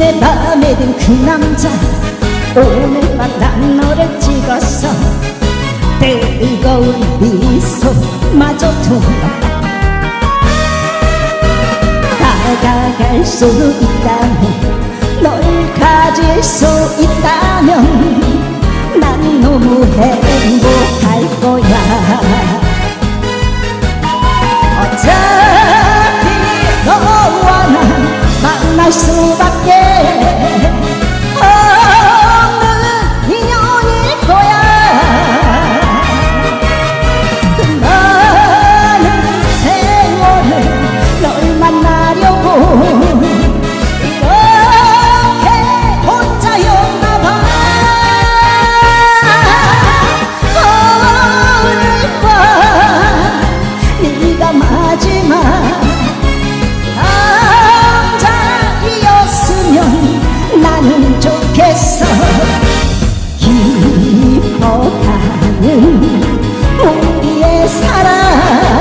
내 맘에 든 그 남자. 오늘 밤난 너를 찍었어. 뜨거운 미소마저도 다가갈 수 있다면 널 가질 수 있다면 난 너무 행복할 하지만 남자이었으면 나는 좋겠어. 기뻐하는 우리의 사랑.